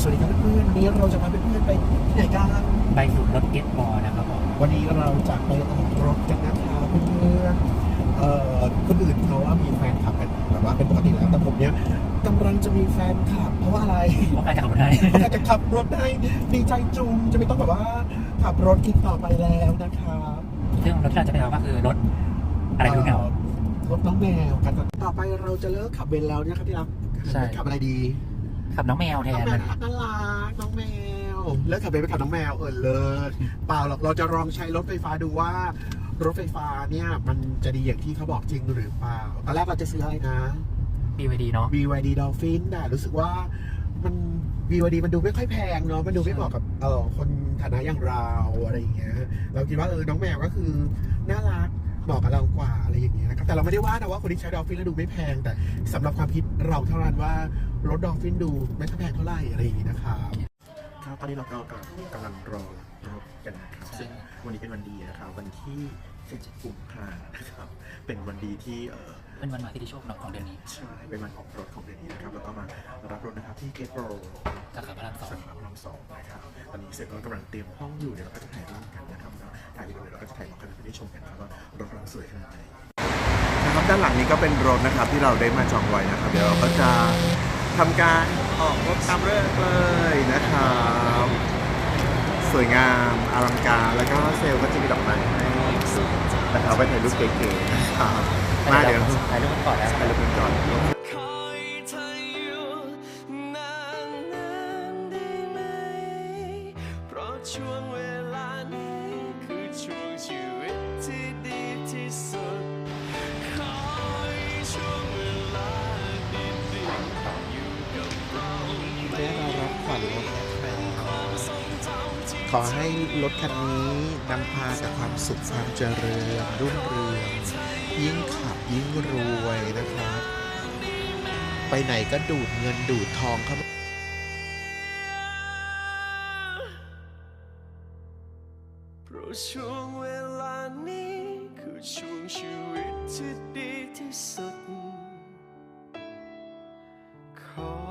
สวัสดีครับเพื่อนๆวันนี้เราจะพาเพื่อนๆไปที่ไหนกันไปฝึกรถเก็ตบอลนะครับผมวันนี้เราจะไปออกรถกันนะครับเพื่อนๆเอ่อคนอื่นเขาว่ามีแฟนคลับกันแบบว่าเป็นปกติแล้วแต่ผมเนี้ยกำลังจะมีแฟนคลับเพราะว่าอะไรเพราะใครขับรถได้เพราะอยากจะขับรถได้ดีใจจุงจะไม่ต้องแบบว่าขับรถอีกต่อไปแล้วนะครับซึ่งรถที่เราจะไปเอาก็คือรถอะไรไม่รู้เนี่ยรถน้องแมวกันต่อไปเราจะเลิกขับเบนซ์แล้วเนี่ยครับที่รักใช่ขับอะไรดี ขับน้องแมวแทน้องนแมมัวนน่ารักน้องแมวเลิกขับเบนซ์ไปขับน้องแมวเออเลิศเปล่าหรอกเราจะลองใช้รถไฟฟ้าดูว่า รถไฟฟ้าเนี่ยมันจะดีอย่างที่เขาบอกจริงหรือเปล่าตอนแรกเราจะซื้ออะไรนะ BYD เนาะ BYD Dolphin แต่รู้สึกว่ามัน BYD มันดูไม่ค่อยแพงเนาะมันดูไม่เหมาะกับเออคนฐานะอย่างเราอะไรอย่างเงี้ยเราคิดว่าเออน้องแมวก็คือน่ารัก เหมาะกับเรากว่าอะไรอย่างเงี้ยนะครับแต่เราไม่ได้ว่านะว่าคนที่ใช้ดอลฟินแล้วดูไม่แพง แต่สำหรับความคิดเราเท่านั้นว่ารถดอลฟินดูไม่ค่อยแพงเท่าไหร่อะไรอย่างงี้นะครับครับตอนนี้เราก็กำลังรอรถกันนะครับซึ่งวันนี้เป็นวันดีนะครับวันที่7กุมภาพันธ์นะครับเป็นวันดีที่เออเป็นวันมาที่ดีโชคเนาะของเดือนนี้ใช่เป็นวันออกรถของเดือนนี้นะครับแล้วก็มารับรถนะครับที่เกตโปรสาขาพระรามสองสาขาพระรามสองนะครับตอนนี้เสร็จแล้วกำลังเตรียมห้องอยู่เดี๋ยวเราก็จะถ่ายรูปกัน ไปได้ชมกันนะครับว่ารถกำลังสวยขนาดไหนนะครับด้านหลังนี้ก็เป็นรถนะครับที่เราได้มาจองไว้นะครับ เดี๋ยวเราก็จะทำการออกรถตามเรื่องเลยนะครับสวยงามอลังการแล้วก็เซลล์ก็จะมีดอกไม้ให้นะครับไปถ่ายรูปเก๋ๆนะครับมาเดี๋ยวถ่ายรูปกันก่อนแล้วถ่ายรูปกันก่อนคอยเธ ขอให้รถคันนี้นำพาแต่ความสุขความเจริญรุ่งเรือง ยิ่งขับยิ่งรวยนะครับ ไปไหนก็ดูดเงินดูดทองครับช่วงเวลานี้คือช่วงชีวิตที่ดีที่สุดขอ